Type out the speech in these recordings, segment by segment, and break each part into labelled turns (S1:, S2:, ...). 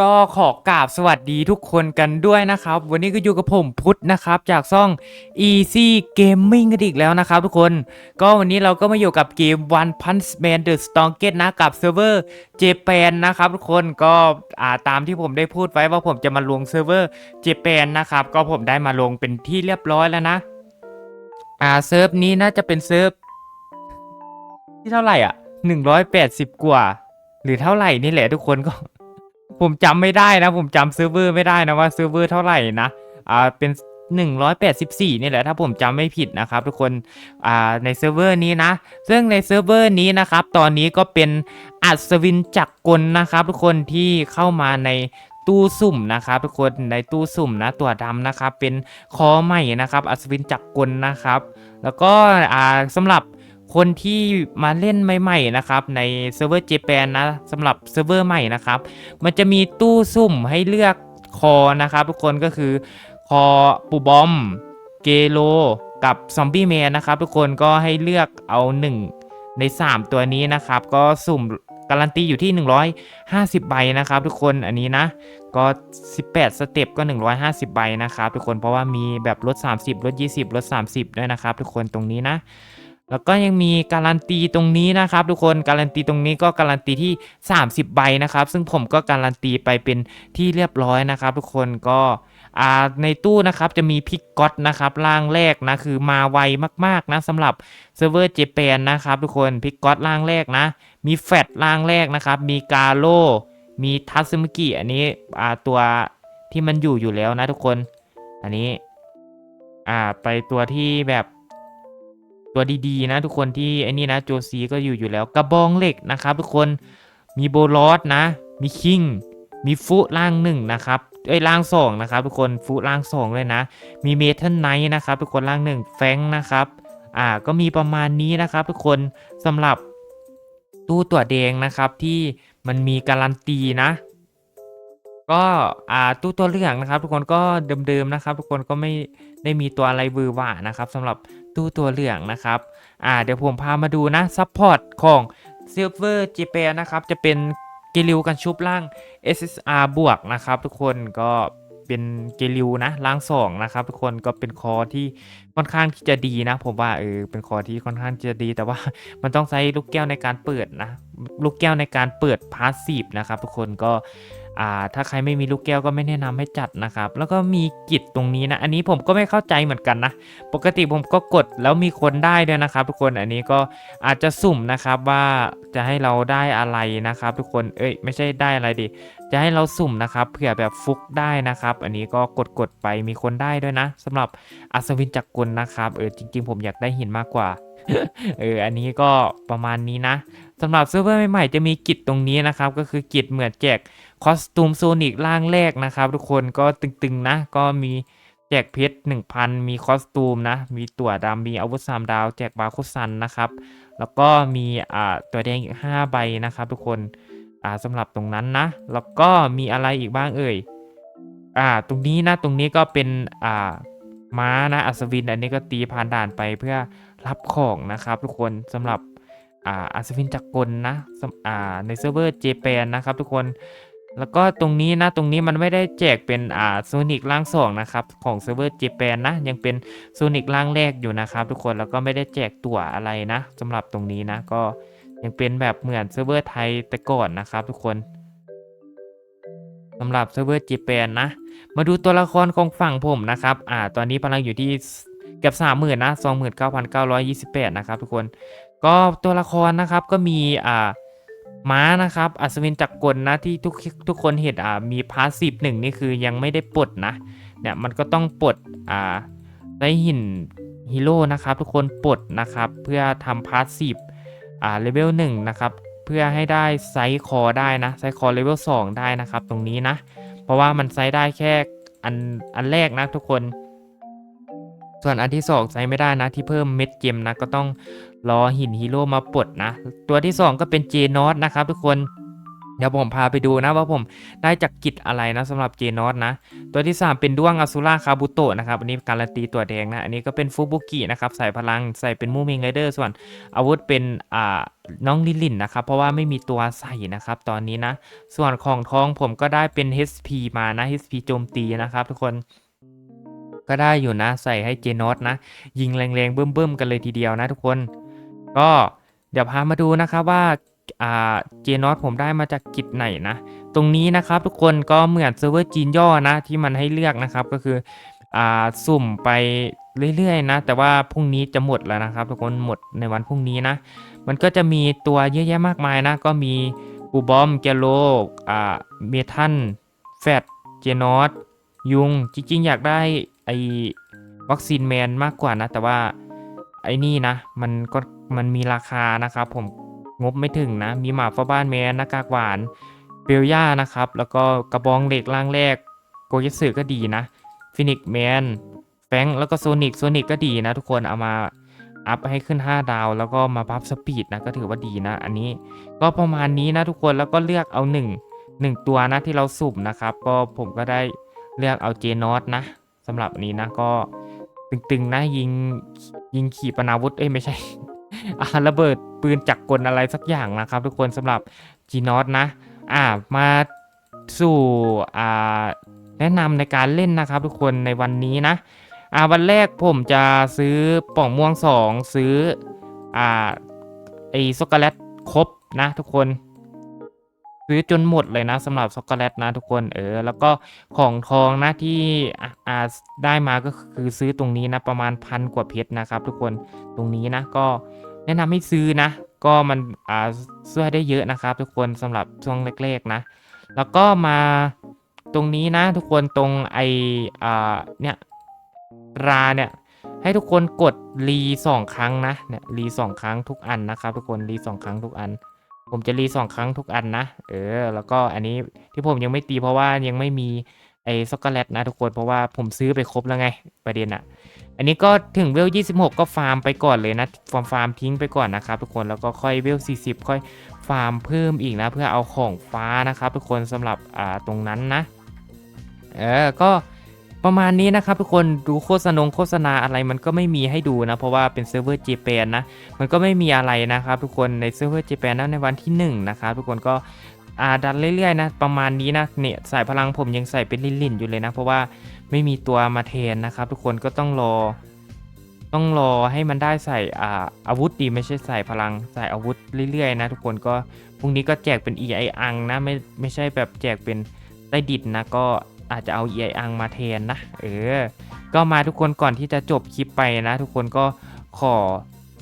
S1: ก็ขอกราบสวัสดีทุกคนกันด้วยนะครับ วันนี้ก็อยู่กับผมพุทธนะครับ จากช่อง Easy Gaming กันอีกแล้วนะครับทุกคน ก็วันนี้เราก็มาอยู่กับเกม One Punch Man The Strongest นะกับเซิร์ฟเวอร์เจแปนนะครับทุกคนก็อ่าตามที่ผมได้พูดไว้ว่าผมจะมาลงเซิร์ฟเวอร์เจแปนนะครับ ก็ผมได้มาลงเป็นที่เรียบร้อยแล้วนะ อ่าเซิร์ฟนี้น่าจะเป็นเซิร์ฟที่เท่าไหร่อะ180 กว่า หรือเท่าไหร่นี่แหละทุกคนก็ ผมจำไม่ได้นะ ผมจำเซิร์ฟเวอร์ไม่ได้นะว่าเซิร์ฟเวอร์เท่าไหร่นะ อ่า เป็น 184นี่แหละถ้าผมจำไม่ผิดนะครับ ทุกคนอ่าในเซิร์ฟเวอร์นี้นะ ซึ่งในเซิร์ฟเวอร์นี้นะครับ ตอนนี้ก็เป็นอัศวินจักรกลนะครับ ทุกคนที่เข้ามาในตู้สุ่มนะครับทุกคนในตู้สุ่มนะตัวดำนะครับ เป็นคอใหม่นะครับ อัศวินจักรกลนะครับ แล้วก็อ่าสำหรับ คนที่มาเล่นใหม่ๆนะครับในเซิร์ฟเวอร์เจแปนนะสำหรับเซิร์ฟเวอร์ใหม่นะครับ มันจะมีตู้สุ่มให้เลือกคอนะครับ ทุกคนก็คือคอปูบอม เกโล กับซอมบี้แมนนะครับ ทุกคนก็ให้เลือกเอา 1 ใน 3 ตัวนี้นะครับ ก็สุ่มการันตีอยู่ที่ 150 ใบนะครับ ทุกคนอันนี้นะ ก็ 18 สเต็ปก็ 150 ใบนะครับ ทุกคนเพราะว่ามีแบบลด 30ลด20ลด30 ด้วยนะครับ ทุกคนตรงนี้นะ แล้วก็ยังมีการันตีตรงนี้นะครับ ทุกคนการันตีตรงนี้ก็การันตีที่ 30 ใบนะครับ ซึ่งผมก็การันตีไปเป็นที่เรียบร้อยนะครับ ทุกคนก็อ่าในตู้นะครับจะมีพิกก๊อตนะครับร่างแรกนะคือมาไวมากๆนะสำหรับเซิร์ฟเวอร์เจแปนนะครับทุกคนพิกก๊อตร่างแรกนะ มีแฟตร่างแรกนะครับ มีกาโลมีทัซึมิกิอันนี้อ่าตัวที่มันอยู่อยู่แล้วนะทุกคน อันนี้ อ่าไปตัวที่แบบ ตัวดีๆนะทุกคนที่ไอ้นี่นะโจซีก็อยู่อยู่แล้วกระบองเหล็กนะครับ ทุกคนมีโบลอสนะ มีคิงมีฟุล่างหนึ่งนะครับเอ้ยล่างสองนะครับ ทุกคนฟุล่างสองเลยนะ มีเมทัลไนท์นะครับทุกคนล่างหนึ่งแฟงนะครับอ่าก็มีประมาณนี้นะครับ ทุกคนสำหรับตู้ตัวแดงนะครับที่มันมีการันตีนะ ก็อ่าตู้ตัวเหลืองนะครับ ทุกคนก็เดิมๆนะครับ ทุกคนก็ไม่ได้มีตัวอะไรบือหว่านะครับสำหรับตู้ตัวเหลืองนะครับอ่าเดี๋ยวผมพามาดูนะซัพพอร์ตของเซิร์ฟเวอร์จีเปนะครับจะเป็นกิลิวกันชุบล่าง SSR บวกนะครับทุกคนก็เป็นเกลิวนะล่างสองนะครับ ทุกคนก็เป็นคอที่ค่อนข้างที่จะดีนะ ผมว่าเออเป็นคอที่ค่อนข้างจะดีแต่ว่ามันต้องใช้ลูกแก้วในการเปิดนะ ลูกแก้วในการเปิดพาสซีฟนะครับ ทุกคนก็ อ่าถ้าใครไม่มีลูกแก้วก็ไม่แนะนำให้จัดนะครับ แล้วก็มีกิจตรงนี้นะ อันนี้ผมก็ไม่เข้าใจเหมือนกันนะ ปกติผมก็กดแล้วมีคนได้ด้วยนะครับ ทุกคนอันนี้ก็อาจจะสุ่มนะครับว่าจะให้เราได้อะไรนะครับ ทุกคนเอ้ยไม่ใช่ได้อะไรดิจะให้เราสุ่มนะครับเผื่อแบบฟุกได้นะครับ อันนี้ก็กดกดๆไปมีคนได้ด้วยนะสำหรับอัศวินจักรกลนะครับเออจริง ๆ ผมอยากได้หินมากกว่าเออ อันนี้ก็ประมาณนี้นะสำหรับเซิร์ฟเวอร์ใหม่ๆ จะมีกิจตรงนี้นะครับ ก็คือกิจเหมือนแจก คอสตูมโซนิกร่างแรกนะครับทุกคนก็ตึงๆนะ ก็มีแจกเพชร1,000 มีคอสตูมนะ มีตั๋วดำมีอาวุธสามดาว แจกบาคุซันนะครับ แล้วก็มีอ่าตัวแดงอีก 5 ใบนะครับทุกคนอ่าสำหรับตรงนั้นนะ แล้วก็มีอะไรอีกบ้างเอ่ยอ่าตรงนี้นะตรงนี้ก็เป็นอ่าม้านะอัศวิน อันนี้ก็ตีผ่านด่านไปเพื่อรับของนะครับทุกคนสำหรับอ่าอัศวินจักรกลนะอ่าในเซิร์ฟเวอร์เจแปนนะครับทุกคน แล้วก็ตรงนี้นะตรงนี้มันไม่ได้แจกเป็นอ่าโซนิกร่างสองนะครับของเซิร์ฟเวอร์เจแปนนะ ยังเป็นโซนิกร่างแรกอยู่นะครับ ทุกคนแล้วก็ไม่ได้แจกตั๋วอะไรนะสำหรับตรงนี้นะก็ยังเป็นแบบเหมือนเซิร์ฟเวอร์ไทยแต่ก่อนนะครับ ทุกคนสำหรับเซิร์ฟเวอร์จีแปนนะ มาดูตัวละครของฝั่งผมนะครับอ่าตอนนี้พลังอยู่ที่เกือบสามหมื่นนะสองหมื่นเก้าพันเก้าร้อยยี่สิบแปดนะครับทุกคน ก็ตัวละครนะครับก็มีอ่า ม้านะครับ อัศวินจักรกลนะที่ทุกทุกคนเห็นอ่ามีพาสซีฟหนึ่งนี่คือยังไม่ได้ปลดนะเนี่ยมันก็ต้องปลดอ่าได้หินฮีโร่นะครับทุกคนปลดนะครับเพื่อทำพาสซีฟอ่าเลเวลหนึ่งนะครับเพื่อให้ได้ไซส์คอได้นะไซส์คอเลเวล2ได้นะครับตรงนี้นะ เพราะว่ามันไซส์ได้แค่อันอันแรกนะทุกคน ส่วนอันที่2ไซส์ไม่ได้นะที่เพิ่มเม็ดเจมนะก็ต้องรอหินฮีโร่มาปลดนะ ตัวที่ 2 ก็เป็นเจนอสนะครับทุกคนเดี๋ยวผมพาไปดูนะว่าผมได้จากกิจอะไรนะสำหรับเจนอสนะ ตัวที่ 3 เป็นด้วงอสุราคาบุโตะนะครับ อันนี้การันตีตัวแดงนะ อันนี้ก็เป็นฟูบุกินะครับใส่พลังใส่เป็นมูมิงไรเดอร์ส่วนอาวุธเป็นอ่าน้องลิลลินนะครับ เพราะว่าไม่มีตัวใส่นะครับตอนนี้นะ ส่วนของทองผมก็ได้เป็น HP มานะ HP โจมตีนะครับทุกคน ก็ได้อยู่นะ ใส่ให้เจนอสนะ ยิงแรงๆเบิ่มๆกันเลยทีเดียวนะทุกคน ก็เดี๋ยวพามาดูนะครับว่าเจนอสผมได้มาจากกิจไหนนะ ตรงนี้นะครับทุกคนก็เหมือนเซิร์ฟเวอร์จีนย่อนะ ที่มันให้เลือกนะครับก็คืออสุ่มไปเรื่อยๆนะ แต่ว่าพรุ่งนี้จะหมดแล้วนะครับ ทุกคนหมดในวันพรุ่งนี้นะ มันก็จะมีตัวเยอะแยะมากมายนะ ก็มีปูบอมแกโลเมทันแฟดเจนอสยุงจริงๆ อยากได้ ไอวัคซีนแมนมากกว่านะ แต่ว่าไอนี่นะ มันก็มันมีราคานะครับผมงบไม่ถึงนะ มีหมาฟ้าบ้านแมนหน้ากากหวานเบลย่านะครับ แล้วก็กระบองเหล็กล่างแรกโกยสึก็ดีนะฟินิกแมนแฟงแล้วก็โซนิกโซนิกก็ดีนะ ทุกคนเอามาอัพให้ขึ้น 5 ดาว แล้วก็มาบัฟสปีดนะก็ถือว่าดีนะ อันนี้ก็ประมาณนี้นะทุกคนแล้วก็เลือกเอา 1 1 ตัวนะที่เราสุ่มนะครับ ก็ผมก็ได้เลือกเอาเจนอสนะ สำหรับอันนี้นะก็ตึงๆนะยิงยิงขีปนาวุธเอ้ยไม่ใช่ระเบิดปืนจักรกลอะไรสักอย่างนะครับ ทุกคนสำหรับจีนอสนะ อ่ามาสู่อ่าแนะนำในการเล่นนะครับ ทุกคนในวันนี้นะอ่าวันแรกผมจะซื้อป่องม่วงสองซื้ออ่าไอช็อกโกแลตครบนะทุกคน ซื้อจนหมดเลยนะสำหรับช็อกโกแลตนะทุกคนเออ แล้วก็ของทองนะที่อาได้มาก็คือซื้อตรงนี้นะประมาณพันกว่าเพชรนะครับ ทุกคนตรงนี้นะก็แนะนำให้ซื้อนะ ก็มันอ่าช่วยได้เยอะนะครับ ทุกคนสำหรับช่วงแรกๆนะ แล้วก็มาตรงนี้นะ ทุกคนตรงไออ่าเนี่ยราเนี่ยให้ทุกคนกดรีสองครั้งนะเนี่ยรีสองครั้งทุกอันนะครับ ทุกคนรีสองครั้งทุกอัน ผมจะรีสองครั้งทุกอันนะ เออ แล้วก็อันนี้ที่ผมยังไม่ตีเพราะว่ายังไม่มีไอ้ช็อกโกแลตนะทุกคน เพราะว่าผมซื้อไปครบแล้วไงประเด็นอะอันนี้ก็ถึงเวล 26 ก็ฟาร์มไปก่อนเลยนะ ฟาร์มฟาร์มทิ้งไปก่อนนะครับทุกคน แล้วก็ค่อยเวล 40 ค่อยฟาร์มเพิ่มอีกนะ เพื่อเอาของฟ้านะครับทุกคนสำหรับอ่าตรงนั้นนะ เออ ก็ ประมาณนี้นะครับทุกคนดูโฆษณาโฆษณาอะไรมันก็ไม่มีให้ดูนะ เพราะว่าเป็นเซิร์ฟเวอร์เจแปนนะ มันก็ไม่มีอะไรนะครับทุกคนในเซิร์ฟเวอร์เจแปนนะในวันที่1นะครับทุกคนก็อ่าดันเรื่อยๆนะประมาณนี้นะเนี่ยสายพลังผมยังใส่เป็นลินๆอยู่เลยนะ เพราะว่าไม่มีตัวมาแทนนะครับทุกคนก็ต้องรอ ต้องรอให้มันได้ใส่อ่าอาวุธดีไม่ใช่ใส่พลังใส่อาวุธเรื่อยๆนะทุกคนก็พรุ่งนี้ก็แจกเป็น EI อังนะไม่ไม่ใช่แบบแจกเป็นใต้ดินนะก็ อาจจะเอา EI อังมาแทนนะ เออ ก็มาทุกคนก่อนที่จะจบคลิปไปนะ ทุกคนก็ขอ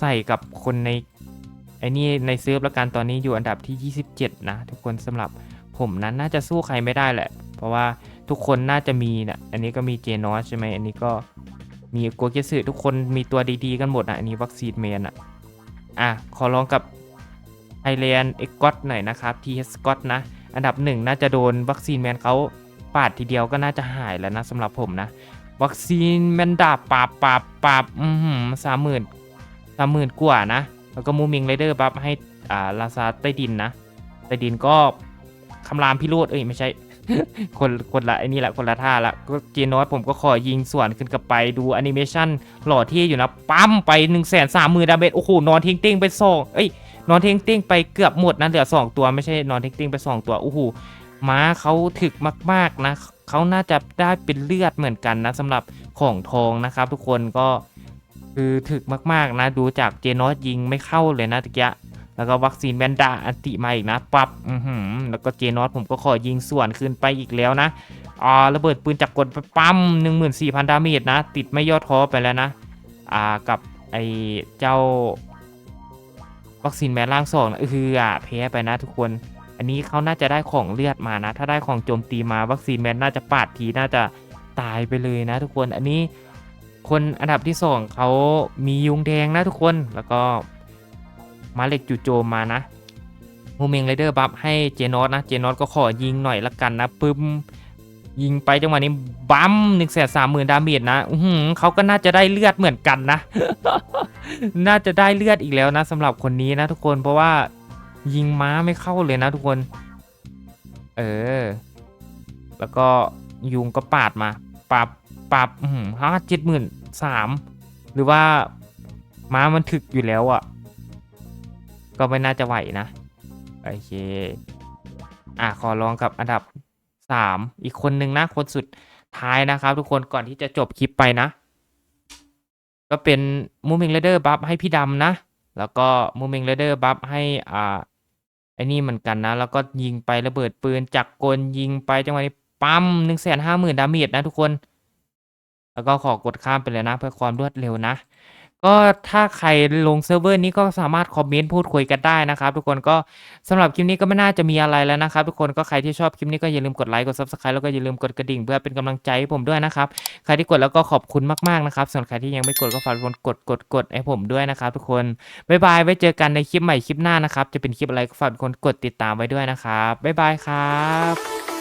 S1: ใส่กับคนในไอ้นี่ในเซิร์ฟแล้วกันตอนนี้อยู่อันดับที่ 27 นะ ทุกคนสำหรับผมนั้นน่าจะสู้ใครไม่ได้แหละ เพราะว่าทุกคนน่าจะมีนะอันนี้ก็มีเจนอสใช่ไหมอันนี้ก็มีโกเกสึทุกคนมีตัวดีๆกันหมดนะอันนี้วัคซีนเมนอะอะ ขอลองกับไทแลนด์เอ็กกอตหน่อยนะครับทีเอสกอตนะ อันดับหนึ่งน่าจะโดนวัคซีนแมนเขา ปาดทีเดียวก็น่าจะหายแล้วนะสำหรับผมนะ วัคซีนแมนดาปราบปราบปราบอืมสามหมื่นสามหมื่นกว่านะ แล้วก็มูมิงไรเดอร์บัฟให้อ่าลาซาใต้ดินนะใต้ดินก็คำรามพิโรธเอ้ยไม่ใช่ คนคนละไอ้นี่แหละคนละท่าละก็เจนอสผมก็ขอยิงส่วนขึ้นกลับไปดูแอนิเมชันหล่อเที่อยู่นะปั๊มไป1นึ่งแสนสามหมื่นดาเมจโอ้โหนอนทิ้งติ้งไปสองเอ้ยนอนทิ้งติ้งไปเกือบหมดนะเหลือสองตัวไม่ใช่นอนทิ้งติ้งไปสองตัวโอ้โห ม้าเขาถึกมากๆนะเขาน่าจะได้เป็นเลือดเหมือนกันนะสำหรับของทองนะครับ ทุกคนก็คือถึกมากๆนะ ดูจากเจนอสยิงไม่เข้าเลยนะตะกี้แล้วก็วัคซีนแวนดาอันติมาอีกนะปับ๊บอือหือแล้วก็เจนอสผมก็ขอยิงส่วนขึ้นไปอีกแล้วนะอ่าระเบิดปืนจักรกลไปปั๊ม14,000 ดาเมจนะ ติดไม่ย่อท้อไปแล้วนะ อ่ากับไอเจ้า วัคซีนแมนล่างสองนะคืออะแพ้ไปนะทุกคน อันนี้เขาน่าจะได้ของเลือดมานะ ถ้าได้ของโจมตีมาวัคซีนแมนน่าจะปาดทีน่าจะตายไปเลยนะ ทุกคนอันนี้คนอันดับที่สองเขามียุงแดงนะทุกคนแล้วก็มาเล็กจู่โจมมานะมูเมงไรเดอร์บัฟให้เจนอสนะเจนอสก็ขอยิงหน่อยละกันนะปึ้มยิงไปจังหวะนี้บัมหนึ่งแสนสามหมื่นดาเมจนะอืเขาก็น่าจะได้เลือดเหมือนกันนะ น่าจะได้เลือดอีกแล้วนะสำหรับคนนี้นะทุกคนเพราะว่า ยิงม้าไม่เข้าเลยนะทุกคน เออ แล้วก็ยุงก็ปาดมาปรับปรับห้าเจ็ดหมื่นสามหรือว่าม้ามันถึกอยู่แล้วอะ่ะ ก็ไม่น่าจะไหวนะ โอเค อะ ขอลองกับอันดับสามอีกคนนึงนะคนสุดท้ายนะครับ ทุกคนก่อนที่จะจบคลิปไปนะ ก็เป็นมูมิงเรเดอร์บัฟให้พี่ดำนะ แล้วก็มูมิงเรเดอร์บัฟให้อ่าไอ้นี่เหมือนกันนะ แล้วก็ยิงไประเบิดปืนจักกลยิงไปจังหวะนี้ปั๊มหนึ่งแสนห้าหมื่นดาเมจนะทุกคน แล้วก็ขอกดข้ามไปเลยนะ เพื่อความรวดเร็วนะ ก็ถ้าใครลงเซิร์ฟเวอร์นี้ก็สามารถคอมเมนต์พูดคุยกันได้นะครับ ทุกคนก็สำหรับคลิปนี้ก็ไม่น่าจะมีอะไรแล้วนะครับ ทุกคนก็ใครที่ชอบคลิปนี้ก็อย่าลืมกดไลค์กด subscribe แล้วก็อย่าลืมกดกระดิ่งเพื่อเป็นกำลังใจให้ผมด้วยนะครับใครที่กดแล้วก็ขอบคุณมากๆนะครับส่วนใครที่ยังไม่กดก็ฝากทุกคนกดกดกดให้ผมด้วยนะครับ ทุกคนบ๊ายบายไว้เจอกันในคลิปใหม่คลิปหน้านะครับจะเป็นคลิปอะไรก็ฝากทุกคนกดติดตามไว้ด้วยนะครับบ๊ายบายครับ